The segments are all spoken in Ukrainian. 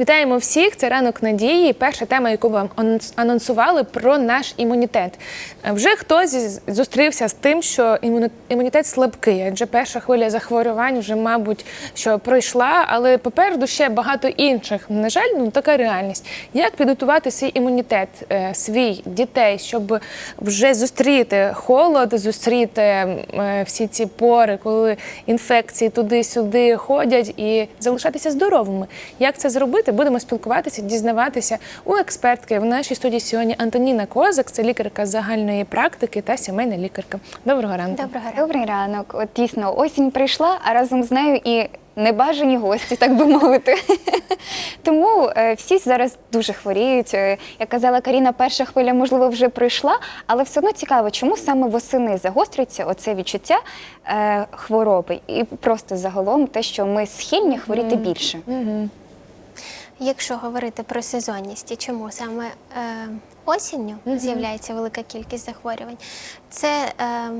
Вітаємо всіх! Це ранок надії. Перша тема, яку вам анонс- анонсували про наш імунітет. Е, Вже хтось зустрівся з тим, що імунітет слабкий, адже перша хвиля захворювань вже, мабуть, що пройшла, але попереду ще багато інших. На жаль, ну така реальність. Як підготувати свій імунітет, е, свій дітей, щоб вже зустріти холод, зустріти е, всі ці пори, коли інфекції туди-сюди ходять і залишатися здоровими. Як це зробити? Будемо спілкуватися, дізнаватися у експертки. В нашій студії сьогодні Антоніна Козак, це лікарка загальної практики та сімейна лікарка. Доброго ранку. Доброго ранку. Добрий ранок. От дійсно, осінь прийшла, а разом з нею і небажані гості, так би мовити. Тому е, всі зараз дуже хворіють. Е, Як казала Каріна, перша хвиля, можливо, вже пройшла, але все одно цікаво, чому саме восени загострюється оце відчуття е, хвороби, і просто загалом те, що ми схильні хворіти більше. Якщо говорити про сезонність і чому саме е, осінню з'являється велика кількість захворювань, це е,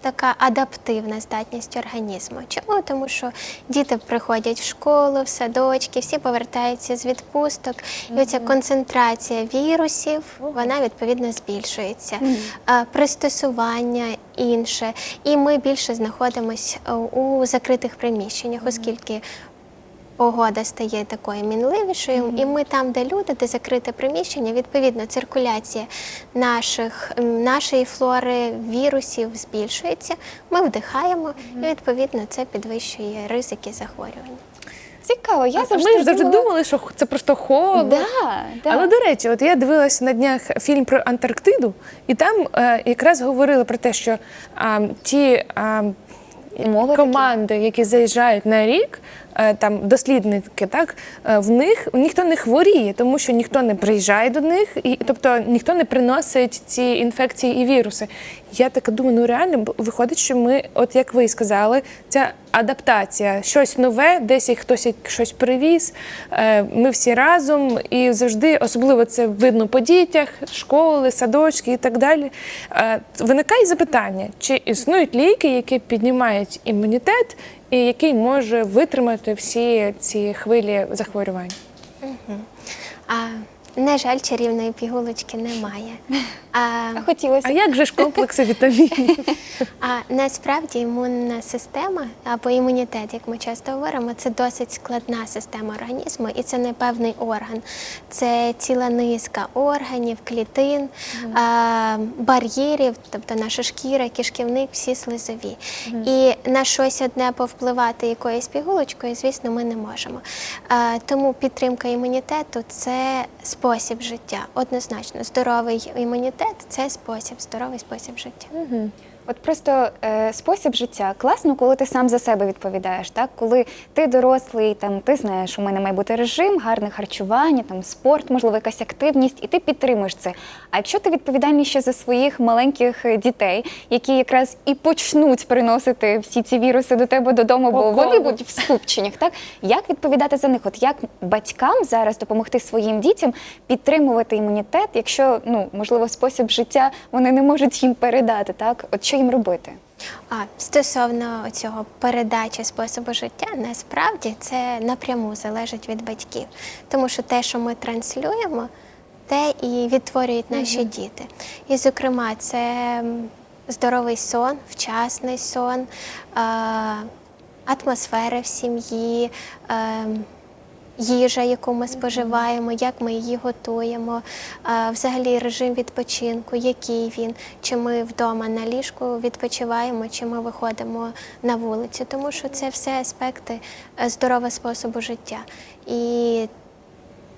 така адаптивна здатність організму. Чому? Тому що діти приходять в школу, в садочки, всі повертаються з відпусток, і оця концентрація вірусів вона відповідно збільшується. Е, Пристосування інше, і ми більше знаходимося у закритих приміщеннях, оскільки погода стає такою мінливішою, і ми там, де люди, де закрите приміщення, відповідно, циркуляція наших, нашої флори вірусів збільшується. Ми вдихаємо, і відповідно це підвищує ризики захворювання. Цікаво, я А завжди ми ж завжди думала- думали, що це просто холод. Да, да. Але до речі, от я дивилася на днях фільм про Антарктиду, і там е, якраз говорили про те, що а, ті такі. команди, які заїжджають на рік, е, там дослідники, так е, в них ніхто не хворіє, тому що ніхто не приїжджає до них, і тобто ніхто не приносить ці інфекції і віруси. Я так думаю, ну реально виходить, що ми, от як ви сказали, ця адаптація, щось нове, десь хтось щось привіз. е, Ми всі разом і завжди, особливо це видно по дітях, школи, садочки і так далі. Е, Виникає запитання, чи існують ліки, які піднімають імунітет, і який може витримати всі ці хвилі захворювань? А на жаль, чарівної пігулочки немає. А, А хотілося А як же ж комплекси вітамінів? А насправді імунна система або імунітет, як ми часто говоримо, це досить складна система організму, і це не певний орган. Це ціла низка органів, клітин, а, бар'єрів, тобто наша шкіра, кишківник, всі слизові. І на щось одне повпливати якоюсь пігулочкою, звісно, ми не можемо. А, тому підтримка імунітету це спосіб життя. Однозначно, здоровий імунітет це спосіб, здоровий спосіб життя. От просто е, спосіб життя класно, коли ти сам за себе відповідаєш. Так, коли ти дорослий, там ти знаєш, у мене має бути режим, гарне харчування, там спорт, можливо, якась активність, і ти підтримуєш це. А якщо ти відповідальний ще за своїх маленьких е, дітей, які якраз і почнуть приносити всі ці віруси до тебе додому, бо вони будуть в скупченнях, так як відповідати за них? От як батькам зараз допомогти своїм дітям підтримувати імунітет, якщо ну можливо спосіб життя вони не можуть їм передати, так от що їм робити? А стосовно цього передачі способу життя, насправді це напряму залежить від батьків, тому що те, що ми транслюємо, те і відтворюють наші діти. І, зокрема, це здоровий сон, вчасний сон, атмосфера в сім'ї. Їжа, яку ми споживаємо, як ми її готуємо, взагалі режим відпочинку, який він, чи ми вдома на ліжку відпочиваємо, чи ми виходимо на вулицю, тому що це все аспекти е, здорового способу життя. І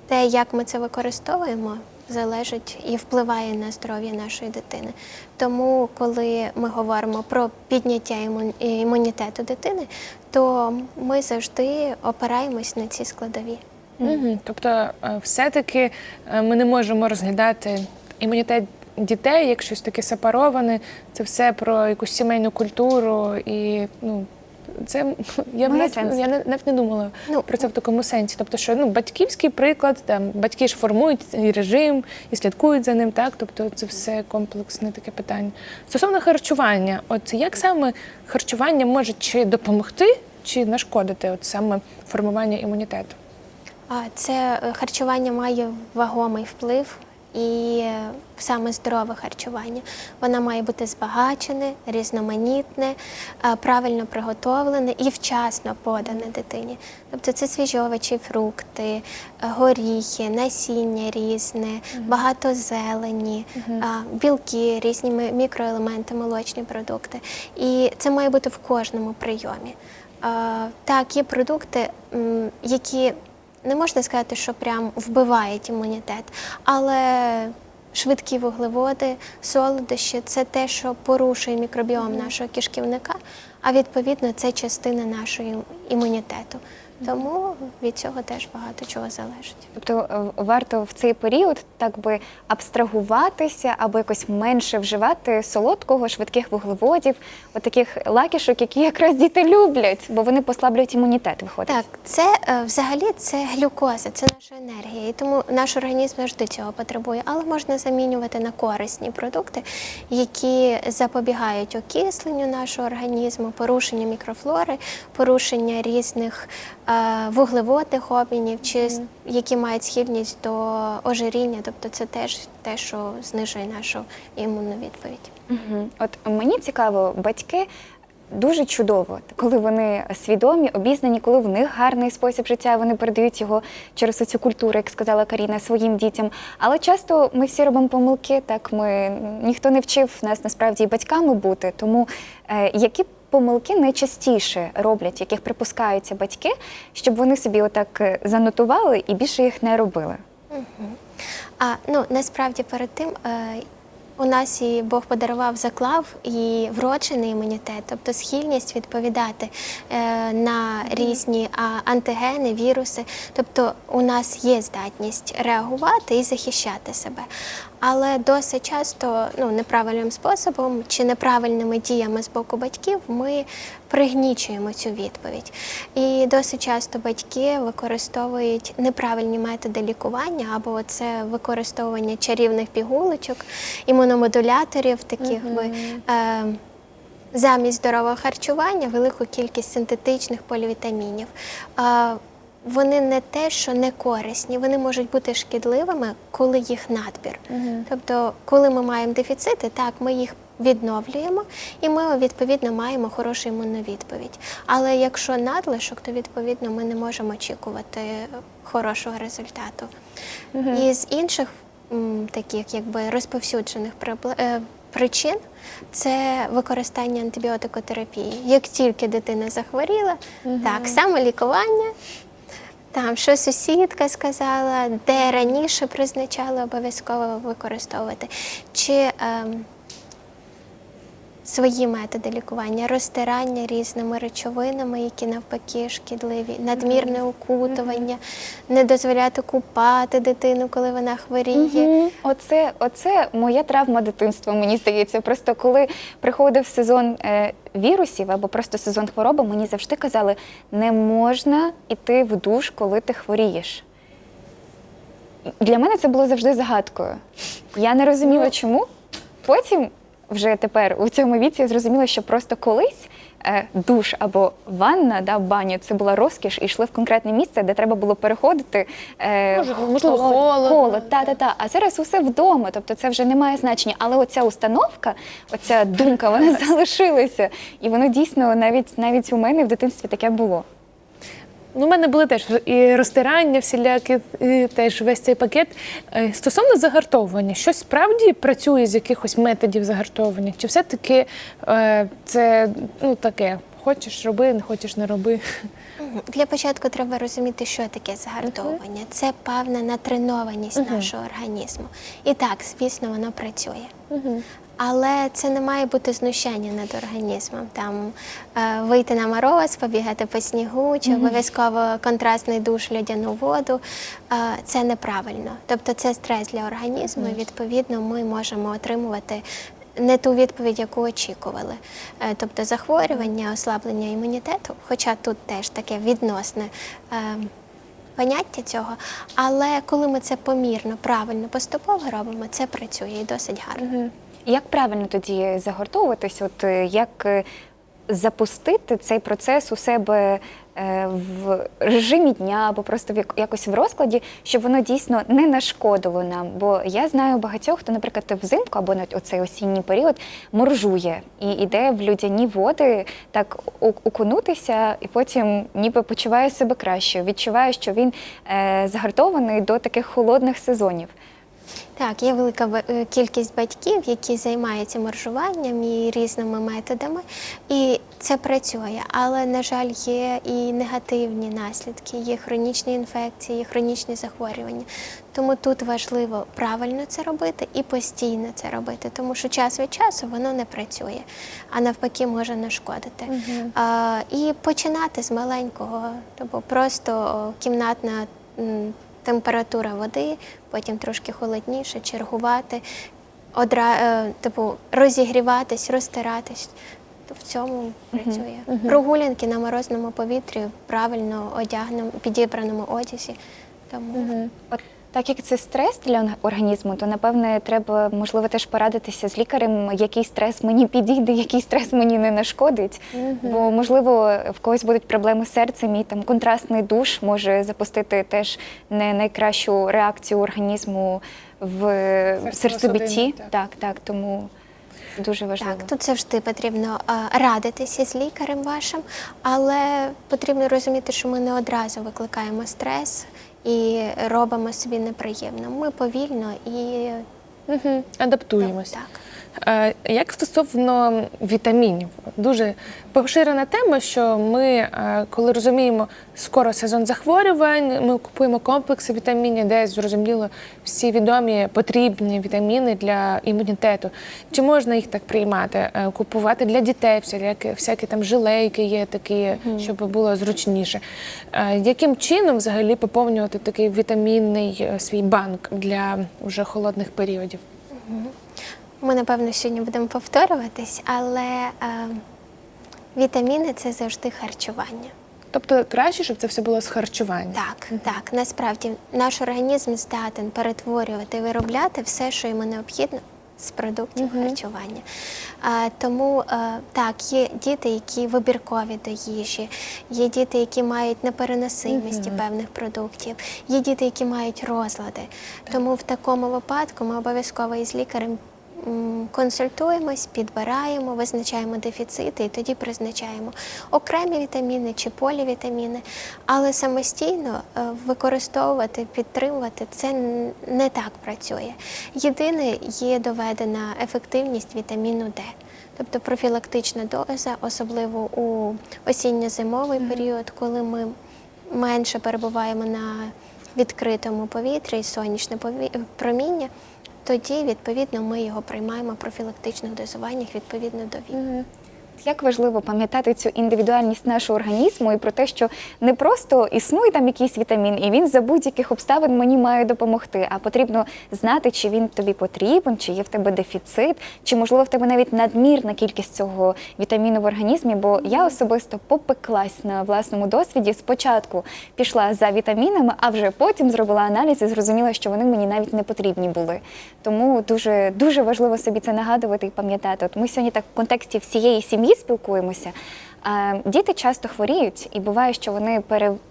те, як ми це використовуємо, залежить і впливає на здоров'я нашої дитини. Тому, коли ми говоримо про підняття імун- імунітету дитини, то ми завжди опираємось на ці складові. Мгм. Тобто, е, все-таки е, ми не можемо розглядати імунітет дітей як щось таке сепароване. Це все про якусь сімейну культуру і ну. Це я б Має навіть, сенс. я не- навіть не думала Ну, про це в такому сенсі. Тобто, що ну батьківський приклад, там батьки ж формують і режим і слідкують за ним. Так, тобто це все комплексне таке питання. Стосовно харчування, от як саме харчування може чи допомогти, чи нашкодити, от саме формування імунітету? А це е, харчування має вагомий вплив і е, саме здорове харчування. Воно має бути збагачене, різноманітне, е, правильно приготовлене і вчасно подане дитині. Тобто це свіжі овочі, фрукти, е, горіхи, насіння різне, багато зелені, білки, різні мікроелементи, молочні продукти. І це має бути в кожному прийомі. Так, є продукти, які не можна сказати, що прям вбивають імунітет, але швидкі вуглеводи, солодощі це те, що порушує мікробіом нашого кишківника, а відповідно це частина нашого імунітету. Тому від цього теж багато чого залежить. Тобто е, варто в цей період так би абстрагуватися або якось менше вживати солодкого, швидких вуглеводів, от таких лакішок, які якраз діти люблять, бо вони послаблюють імунітет. Виходить. Так, це е, взагалі це глюкоза, це наша енергія, і тому наш організм завжди цього потребує. Але можна замінювати на корисні продукти, які запобігають окисленню нашого організму, порушенню мікрофлори, порушення різних вуглеводних обмінів, чи які мають схильність до ожиріння. Тобто це теж те, що знижує нашу імунну відповідь. Угу. От мені цікаво, батьки дуже чудово, коли вони свідомі, обізнані, коли в них гарний спосіб життя, вони передають його через цю культуру, як сказала Каріна, своїм дітям. Але часто ми всі робимо помилки, так ми ніхто не вчив нас насправді і батьками бути. Тому е, які помилки найчастіше роблять, яких припускаються батьки, щоб вони собі отак е, занотували і більше їх не робили? А ну насправді перед тим е, у нас і Бог подарував заклав і вроджений імунітет, тобто схильність відповідати е, на різні антигени, віруси. Тобто у нас є здатність реагувати і захищати себе. Але досить часто ну, неправильним способом чи неправильними діями з боку батьків ми пригнічуємо цю відповідь. І досить часто батьки використовують неправильні методи лікування або це використовування чарівних пігулочок, імуномодуляторів, таких би. Е, замість здорового харчування велику кількість синтетичних полівітамінів. А, Вони не те, що не корисні, вони можуть бути шкідливими, коли їх надбір. Тобто, коли ми маємо дефіцити, так ми їх відновлюємо, і ми відповідно маємо хорошу імунну відповідь. Але якщо надлишок, то відповідно ми не можемо очікувати хорошого результату. І з інших м, таких якби розповсюджених е, причин це використання антибіотикотерапії. Як тільки дитина захворіла, так самолікування. Там, що сусідка сказала, де раніше призначали обов'язково використовувати. Чи ем, свої методи лікування, розтирання різними речовинами, які навпаки шкідливі, надмірне укутування, не дозволяти купати дитину, коли вона хворіє. Оце, оце моя травма дитинства, мені здається. Просто коли приходив сезон е, вірусів або просто сезон хвороби, мені завжди казали, не можна йти в душ, коли ти хворієш. Для мене це було завжди загадкою. Я не розуміла, чому. Потім, вже тепер у цьому віці, я зрозуміла, що просто колись е, душ або ванна, да, баня це була розкіш, і йшли в конкретне місце, де треба було переходити. Е, Може, можливо, холод- холод, та, та, та. А зараз усе вдома, тобто це вже не має значення. Але оця установка, оця думка, вона залишилася. І воно дійсно навіть навіть у мене в дитинстві таке було. Ну, у мене були теж і розтирання, всілякі, і теж весь цей пакет. Е, Стосовно загартовування, щось справді працює з якихось методів загартовування? Чи все-таки е, це ну, таке, хочеш роби, не хочеш не роби? Для початку треба розуміти, що таке загартовування. Це певна натренованість нашого організму. І так, звісно, воно працює. Але це не має бути знущання над організмом. Там е, вийти на мороз, побігати по снігу, чи обов'язково контрастний душ, льодяну воду. Е, це неправильно. Тобто це стрес для організму, і відповідно ми можемо отримувати не ту відповідь, яку очікували. Е, Тобто захворювання, ослаблення імунітету, хоча тут теж таке відносне. е, Поняття цього, але коли ми це помірно, правильно, поступово робимо, це працює і досить гарно. Як правильно тоді загортовуватись? От е, як е, запустити цей процес у себе е, в режимі дня або просто в якось в розкладі, щоб воно дійсно не нашкодило нам. Бо я знаю багатьох, хто, наприклад, взимку або навіть оцей осінній період моржує і йде в людяні води, так окунутися, і потім ніби почуває себе краще, відчуває, що він загартований до таких холодних сезонів. Так, є велика е, кількість батьків, які займаються моржуванням і різними методами, і це працює. Але, на жаль, є і негативні наслідки, є хронічні інфекції, є хронічні захворювання. Тому тут важливо правильно це робити і постійно це робити, тому що час від часу воно не працює, а навпаки може нашкодити. А, і починати з маленького, тобто просто кімнатна. Температура води, потім трошки холодніше, чергувати, одра, е, типу, розігріватись, розтиратись. В цьому працює. Прогулянки на морозному повітрі, правильно одягненому, підібраному одязі. Тому От так як це стрес для організму, то напевне треба можливо теж порадитися з лікарем, який стрес мені підійде, який стрес мені не нашкодить. Бо можливо в когось будуть проблеми з серцем, і там контрастний душ може запустити теж не найкращу реакцію організму в серцебіті. Так. так. тому дуже важливо. так, тут завжди потрібно е, радитися з лікарем вашим, але потрібно розуміти, що ми не одразу викликаємо стрес і робимо собі неприємно. Ми повільно і Угу. Адаптуємось. так. Е, Як стосовно вітамінів, дуже поширена тема, що ми, е, коли розуміємо, скоро сезон захворювань, ми купуємо комплекси вітамінів, де зрозуміло всі відомі потрібні вітаміни для імунітету. Чи можна їх так приймати? Е, Купувати для дітей всякі, всякі там жилейки є такі, щоб було зручніше. Яким чином взагалі поповнювати такий вітамінний свій банк для вже холодних періодів? Ми, напевно, сьогодні будемо повторюватись, але е, вітаміни це завжди харчування. Тобто краще, щоб це все було з харчування. Так, так, насправді наш організм здатен перетворювати виробляти все, що йому необхідно з продуктів харчування. А, тому е, так, є діти, які вибіркові до їжі, є діти, які мають непереносимості певних продуктів, є діти, які мають розлади. Тому в такому випадку ми обов'язково із лікарем консультуємось, підбираємо, визначаємо дефіцити і тоді призначаємо окремі вітаміни чи полівітаміни. Але самостійно е, використовувати, підтримувати це не так працює. Єдине є доведена ефективність вітаміну Д. Тобто профілактична доза, особливо у осінньо-зимовий період, коли ми менше перебуваємо на відкритому повітрі і сонячне проміння, тоді відповідно ми його приймаємо профілактичних дозуваннях відповідно до віку. Як важливо пам'ятати цю індивідуальність нашого організму і про те, що не просто існує там якийсь вітамін, і він за будь-яких обставин мені має допомогти, а потрібно знати, чи він тобі потрібен, чи є в тебе дефіцит, чи можливо в тебе навіть надмірна кількість цього вітаміну в організмі. Бо я особисто попеклась на власному досвіді. Спочатку пішла за вітамінами, а вже потім зробила аналіз і зрозуміла, що вони мені навіть не потрібні були. Тому дуже дуже важливо собі це нагадувати і пам'ятати. От ми сьогодні так в контексті всієї сім'ї спілкуємося. Діти часто хворіють, і буває, що вони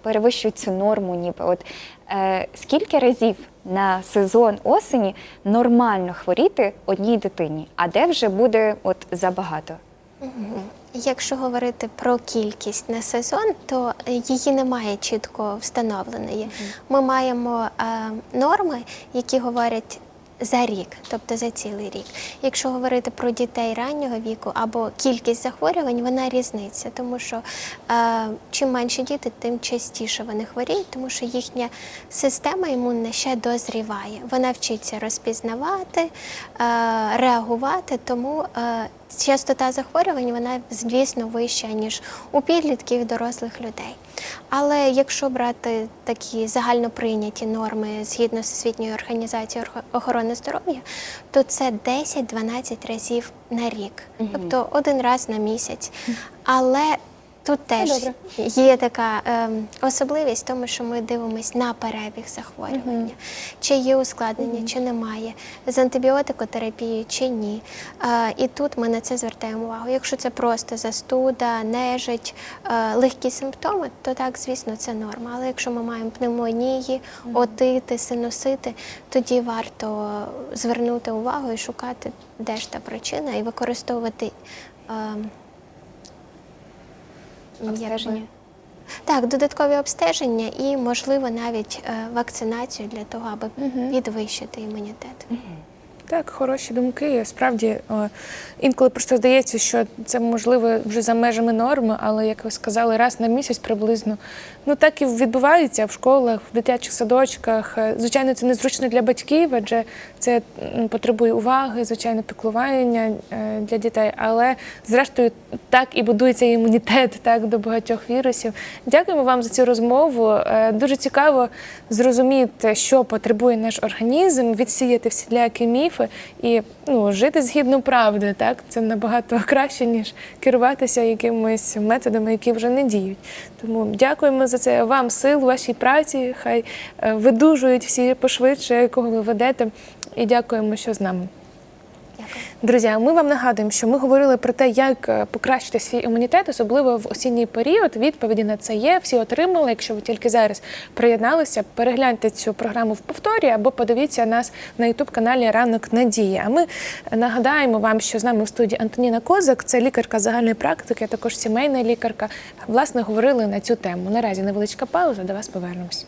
перевищують цю норму. Ніби от е, скільки разів на сезон осені нормально хворіти одній дитині, а де вже буде от забагато? Якщо говорити про кількість на сезон, то е, її немає чітко встановленої. Ми маємо е, норми, які говорять. За рік, тобто за цілий рік. Якщо говорити про дітей раннього віку або кількість захворювань, вона різниця, тому що е, чим менше діти, тим частіше вони хворіють, тому що їхня система імунна ще дозріває. Вона вчиться розпізнавати, е, реагувати, тому е, частота захворювань вона, звісно, вища, ніж у підлітків і дорослих людей. Але якщо брати такі загальноприйняті норми згідно з Всесвітньою організацією охорони здоров'я, то це 10-12 разів на рік, тобто один раз на місяць. Але Тут теж добре. є така ем, особливість, в тому що ми дивимося на перебіг захворювання, чи є ускладнення, чи немає, з антибіотикотерапією чи ні. Е, і тут ми на це звертаємо увагу. Якщо це просто застуда, нежить, е, легкі симптоми, то так, звісно, це норма. Але якщо ми маємо пневмонії, отити, синусити, тоді варто звернути увагу і шукати, де ж та причина, і використовувати. ем, Обстеження. Так, додаткові обстеження і, можливо, навіть е, вакцинацію для того, аби підвищити імунітет. Так, хороші думки. Справді інколи просто здається, що це можливо вже за межами норми, але як ви сказали, раз на місяць приблизно. Ну так і відбувається в школах, в дитячих садочках. Е, Звичайно, це незручно для батьків, адже це потребує уваги, звичайно, піклування е, для дітей. Але зрештою так і будується імунітет так до багатьох вірусів. Дякуємо вам за цю розмову. Е, Дуже цікаво зрозуміти, що потребує наш організм, відсіяти всілякі міфи і ну, жити згідно правди. Так це набагато краще ніж керуватися якимись методами, які вже не діють. Тому дякуємо за це вам сил, вашій праці. Хай е, видужують всі пошвидше, кого ви ведете. І дякуємо, що з нами. Друзі, ми вам нагадуємо, що ми говорили про те, як е, покращити свій імунітет, особливо в осінній період. Відповіді на це є. Всі отримали. Якщо ви тільки зараз приєдналися, перегляньте цю програму в повторі або подивіться нас на ютуб каналі Ранок Надії. А ми нагадаємо вам, що з нами в студії Антоніна Козак, це лікарка загальної практики, а також сімейна лікарка. Власне, говорили на цю тему. Наразі невеличка пауза. До вас повернемось.